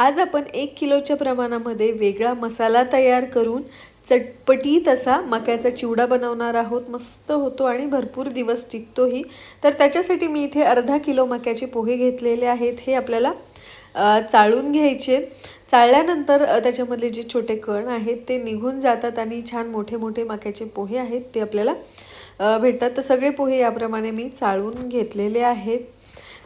आज आपण एक किलोच्या प्रमाणामध्ये वेगळा मसाला तयार करून चटपटीत असा मक्याचा चिवडा बनवणार आहोत. मस्त होतो आणि भरपूर दिवस टिकतोही. तर त्याच्यासाठी मी इथे अर्धा किलो मक्याचे पोहे घेतलेले आहेत. हे आपल्याला चाळून घ्यायचे. चाळल्यानंतर त्याच्यामधले जे छोटे कण आहेत ते निघून जातात आणि छान मोठे मोठे मक्याचे पोहे आहेत ते आपल्याला भेटतात. तर सगळे पोहे याप्रमाणे मी चाळून घेतलेले आहेत.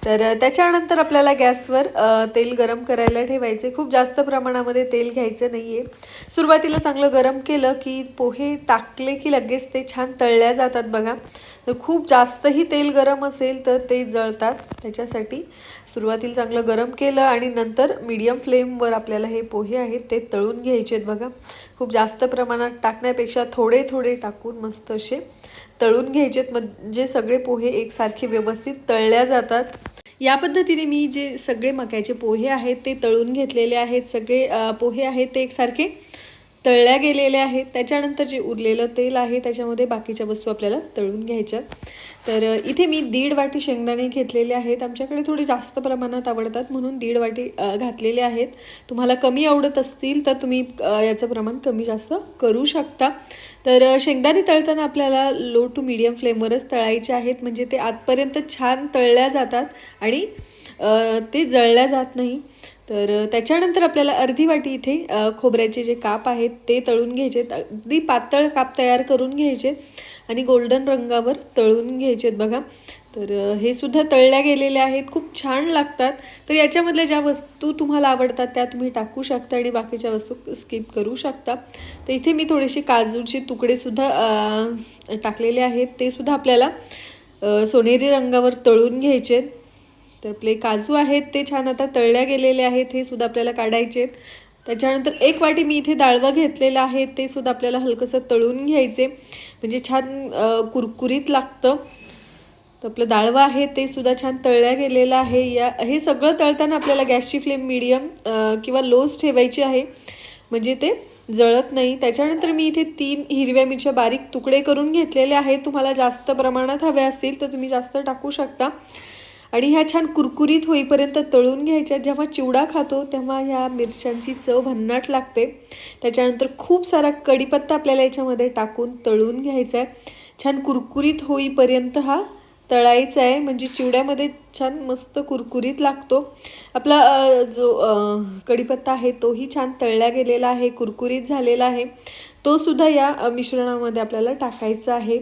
तर त्याच्यानंतर आपल्याला गॅसवर तेल गरम करायला ठेवायचे. खूप जास्त प्रमाणामध्ये तेल घ्यायचं नाही आहे सुरुवातीला चांगलं गरम केलं की पोहे टाकले की लगेच ते छान तळल्या जातात बघा. तर खूप जास्तही तेल गरम असेल तर ते जळतात. त्याच्यासाठी सुरुवातीला चांगलं गरम केलं आणि नंतर मीडियम फ्लेमवर आपल्याला हे पोहे आहेत ते तळून घ्यायचे आहेत बघा. खूप जास्त प्रमाणात टाकण्यापेक्षा थोडे थोडे टाकून मस्त असे तळून घ्यायचेत. म्हणजे सगळे पोहे एकसारखे व्यवस्थित तळल्या जातात. या पद्धतीने मी जे सगळे मक्याचे पोहे आहेत ते तळून घेतलेले आहेत सगळे पोहे आहेत ते एकसारखे तळल्या गेलेल्या आहेत. त्याच्यानंतर जे उरलेलं तेल आहे त्याच्यामध्ये बाकीच्या वस्तू आपल्याला तळून घ्यायच्या. तर इथे मी दीड वाटी शेंगदाणे घेतलेले आहेत. आमच्याकडे थोडे जास्त प्रमाणात आवडतात म्हणून दीड वाटी घातलेले आहेत. तुम्हाला कमी आवडत असतील तर तुम्ही याचं प्रमाण कमी जास्त करू शकता. तर शेंगदाणे तळताना आपल्याला लो टू मिडियम फ्लेमवरच तळायचे आहेत. म्हणजे ते आतपर्यंत छान तळल्या जातात आणि ते जळल्या जात नाही. तर त्याच्यानंतर आपल्याला अर्धी वाटी इथे खोबऱ्याचे जे काप आहेत ते तळून घ्यायचे अगदी पातळ काप तयार करून घ्यायचे आणि गोल्डन रंगावर तळून घ्यायचे बघा. तर हे सुद्धा तळल्या गेलेले आहेत. खूप छान लागतात. तर याच्यामधल्या ज्या वस्तू तुम्हाला आवडतात त्या तुम्ही टाकू शकता आणि बाकीच्या वस्तू स्किप करू शकता. तर इथे मी थोडेसे काजूचे तुकडेसुद्धा टाकलेले आहेत. ते सुद्धा आपल्याला सोनेरी रंगावर तळून घ्यायचे आहेत. तर आपले काजू आहेत ते छान आता तळल्या गेलेले आहेत हे सुद्धा आपल्याला काढायचे आहेत. त्याच्यानंतर एक वाटी मी इथे डाळवं घेतलेलं आहे ते सुद्धा आपल्याला हलकंसं तळून घ्यायचे. म्हणजे छान कुरकुरीत लागतं. तर आपलं डाळवं आहे ते सुद्धा छान तळल्या गेलेलं आहे. या हे सगळं तळताना आपल्याला गॅसची फ्लेम मिडियम किंवा लोच ठेवायची आहे. म्हणजे ते जळत नाही. त्याच्यानंतर मी इथे तीन हिरव्या मिरच्या बारीक तुकडे करून घेतलेले आहेत. तुम्हाला जास्त प्रमाणात हव्या असतील तर तुम्ही जास्त टाकू शकता. आणि ह्या छान कुरकुरीत होईपर्यंत तळून घ्यायच्या. जेव्हा चिवडा खातो तेव्हा ह्या मिरच्यांची चव भन्नाट लागते. त्याच्यानंतर खूप सारा कढीपत्ता आपल्याला याच्यामध्ये टाकून तळून घ्यायचा आहे. छान कुरकुरीत होईपर्यंत हा तळायचा आहे. म्हणजे चिवड्यामध्ये छान मस्त कुरकुरीत लागतो. आपला जो कढीपत्ता आहे तोही छान तळला गेलेला आहे कुरकुरीत झालेला आहे. तो सुद्धा या मिश्रणामध्ये आपल्याला टाकायचा आहे.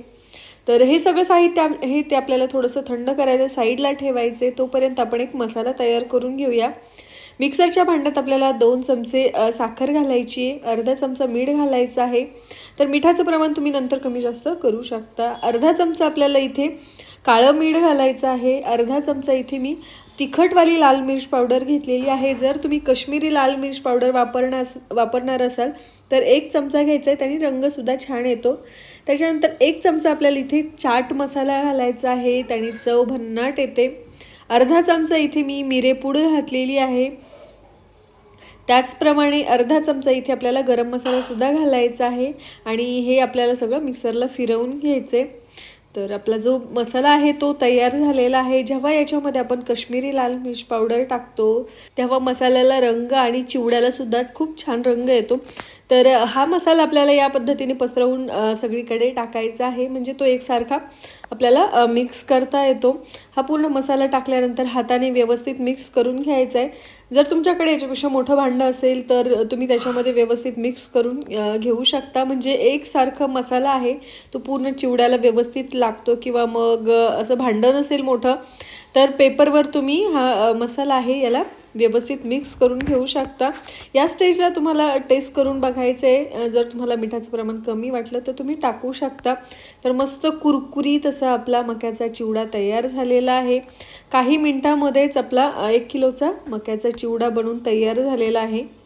तर हे सगळं साहित्य हे ते आपल्याला थोडंसं थंड करायचं साईडला ठेवायचे तोपर्यंत आपण एक मसाला तयार करून घेऊया. मिक्सरच्या भांड्यात आपल्याला दोन चमचे साखर घालायची आहे अर्धा चमचा मीठ घालायचं आहे. तर मिठाचं प्रमाण तुम्ही नंतर कमी जास्त करू शकता. अर्धा चमचा आपल्याला इथे काळं मीठ घालायचं आहे. अर्धा चमचा इथे मी तिखटवाली लाल मिर्च पावडर घेतलेली आहे. जर तुम्ही कश्मीरी लाल मिर्च पावडर वापरण्यास वापरणार असाल तर एक चमचा घ्यायचा आहे. त्याने रंगसुद्धा छान येतो. त्याच्यानंतर एक चमचा आपल्याला इथे चाट मसाला घालायचा आहे. त्याने चव भन्नाट येते. अर्धा चमचा इथे मी मिरेपूड घातलेली आहे. त्याचप्रमाणे अर्धा चमचा इथे आपल्याला गरम मसालासुद्धा घालायचा आहे. आणि हे आपल्याला सगळं मिक्सरला फिरवून घ्यायचे. तर आपला जो मसाला आहे तो तयार झालेला आहे. जेव्हा याच्यामध्ये आपण कश्मीरी लाल मिर्च पावडर टाकतो तेव्हा मसाल्याला रंग आणि चिवड्याला सुद्धा खूप छान रंग येतो. तर हा मसाला आपल्याला या पद्धतीने पसरवून सगळीकडे टाकायचा आहे. म्हणजे तो एकसारखा आपल्याला मिक्स करता येतो. हा पूर्ण मसाला टाकल्यानंतर हाताने व्यवस्थित मिक्स करून घ्यायचा आहे. जर तुमच्याकडे याच्यापेक्षा मोठं भांडं असेल तर तुम्ही त्याच्यामध्ये व्यवस्थित मिक्स करून घेऊ शकता. म्हणजे एकसारखं मसाला आहे तो पूर्ण चिवड्याला व्यवस्थित लागतो किंवा मग असं भांडं नसेल मोठं तर पेपरवर तुम्ही हा मसाला आहे याला व्यवस्थित मिक्स करून घेऊ शकता. या स्टेजला तुम्हाला टेस्ट करून बघायचं आहे. जर तुम्हाला मिठाचं प्रमाण कमी वाटलं तर तुम्ही टाकू शकता. तर मस्त कुरकुरीत असा आपला मक्याचा चिवडा तयार झालेला आहे. काही मिनटामध्येच आपला एक किलोचा मक्याचा चिवडा बनवून तयार झालेला आहे.